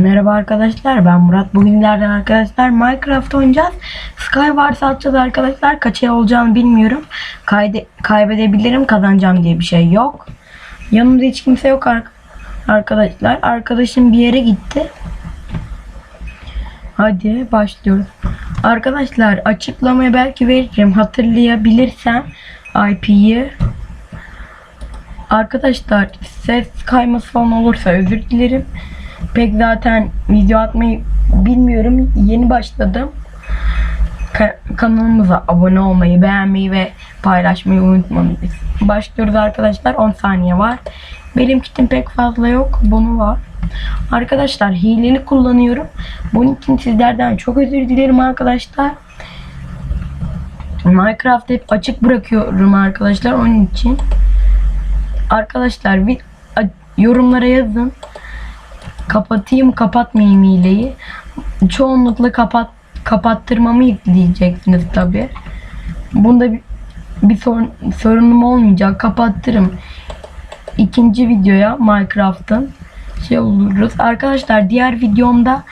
Merhaba arkadaşlar ben Murat. Bugünlerden arkadaşlar Minecraft oynayacağız. Skywars atacağız arkadaşlar. Kaçıya olacağını bilmiyorum. Kayde kaybedebilirim kazanacağım diye bir şey yok. Yanımda hiç kimse yok ar- arkadaşlar. Arkadaşım bir yere gitti. Hadi başlıyoruz. Arkadaşlar açıklamayı belki veririm. Hatırlayabilirsem IP'yi. Arkadaşlar ses kayması falan olursa özür dilerim. Pek zaten video atmayı bilmiyorum. Yeni başladım. Ka- kanalımıza abone olmayı, beğenmeyi ve paylaşmayı unutmayınız. Başlıyoruz arkadaşlar. 10 saniye var. Benim kitim pek fazla yok. Bunu var. Arkadaşlar hileli kullanıyorum. Bunun için sizlerden çok özür dilerim arkadaşlar. Minecraft hep açık bırakıyorum arkadaşlar. Onun için arkadaşlar a- yorumlara yazın kapatayım kapatmayayım hileyi. Çoğunlukla kapat kapattırmamı yükleyeceksiniz tabi. Bunda bir, bir sorun, sorunum olmayacak. Kapattırım. İkinci videoya Minecraft'ın şey oluruz. Arkadaşlar diğer videomda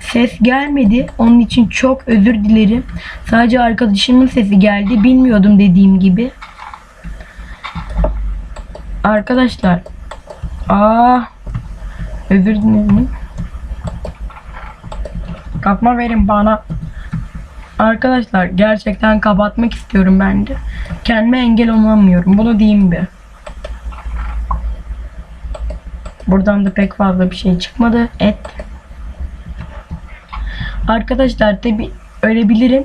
ses gelmedi. Onun için çok özür dilerim. Sadece arkadaşımın sesi geldi. Bilmiyordum dediğim gibi. Arkadaşlar. Aa Özür dilerim. Kapma verin bana. Arkadaşlar gerçekten kapatmak istiyorum ben de. Kendime engel olamıyorum. Bunu diyeyim bir. Buradan da pek fazla bir şey çıkmadı. Et. Arkadaşlar tabi ölebilirim.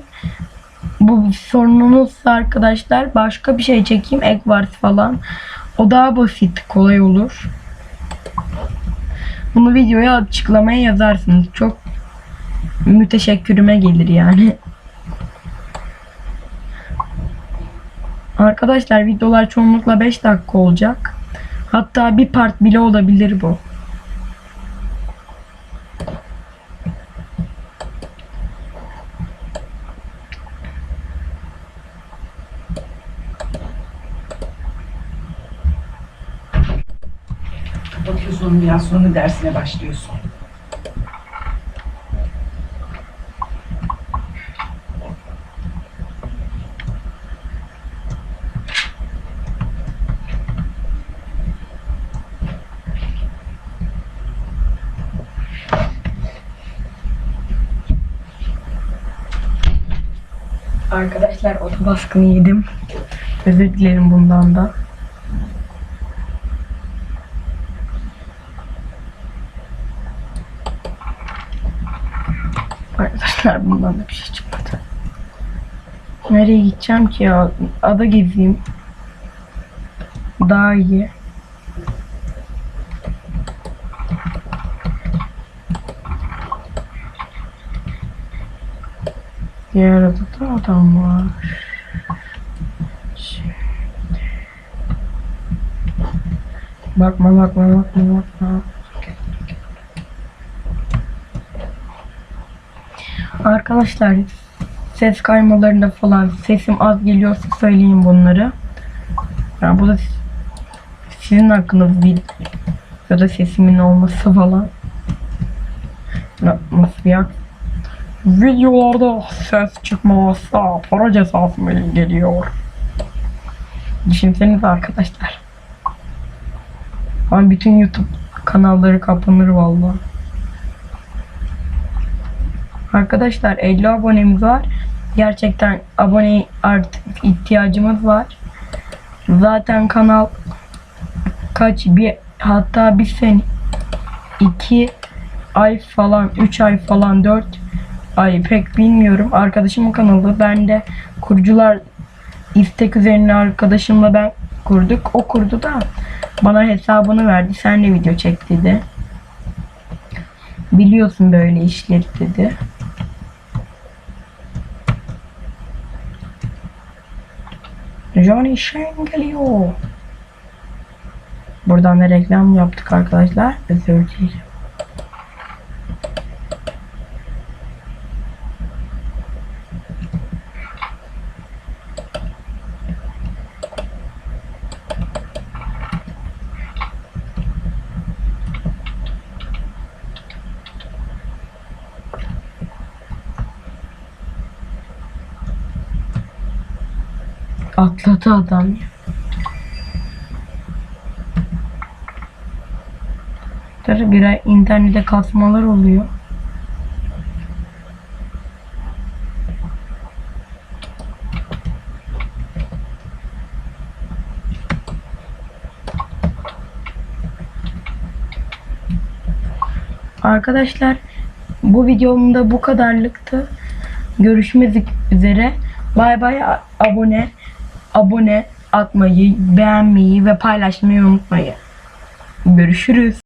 Bu sorununuzsa arkadaşlar başka bir şey çekeyim. Ek var falan. O daha basit, kolay olur. Bunu videoya açıklamaya yazarsınız. Çok müteşekkürüme gelir yani. Arkadaşlar videolar çoğunlukla 5 dakika olacak. Hatta bir part bile olabilir bu. Bakıyorsun biraz dersine başlıyorsun. Arkadaşlar oto baskını yedim. Özür dilerim bundan da. Arkadaşlar bundan da bir şey çıkmadı. Nereye gideceğim ki ya? Ada gezeyim. Daha iyi. Diğer adada adam var. Şimdi. Bakma bakma bakma bakma. Arkadaşlar ses kaymalarında falan sesim az geliyorsa söyleyin bunları. Yani bu da sizin hakkınız değil. Ya da sesimin olması falan. Na- Nasıl bir? Videolarda ses çıkmazsa para cezası mı geliyor? Düşünsenize arkadaşlar. Ama bütün YouTube kanalları kapanır vallahi. Arkadaşlar 50 abonemiz var. Gerçekten abone artık ihtiyacımız var. Zaten kanal kaç bir hatta bir sene iki ay falan 3 ay falan 4 ay pek bilmiyorum. Arkadaşımın kanalı ben de kurucular istek üzerine arkadaşımla ben kurduk. O kurdu da bana hesabını verdi. Sen de video çek dedi. Biliyorsun böyle işleri dedi. Johnny Shen geliyor. Buradan da reklam yaptık arkadaşlar. Özür dilerim. Atladı adam ya. Tabii birer internete kasmalar oluyor. Arkadaşlar bu videomda bu kadarlıktı. Görüşmek üzere. Bay bay abone abone atmayı, beğenmeyi ve paylaşmayı unutmayın. Görüşürüz.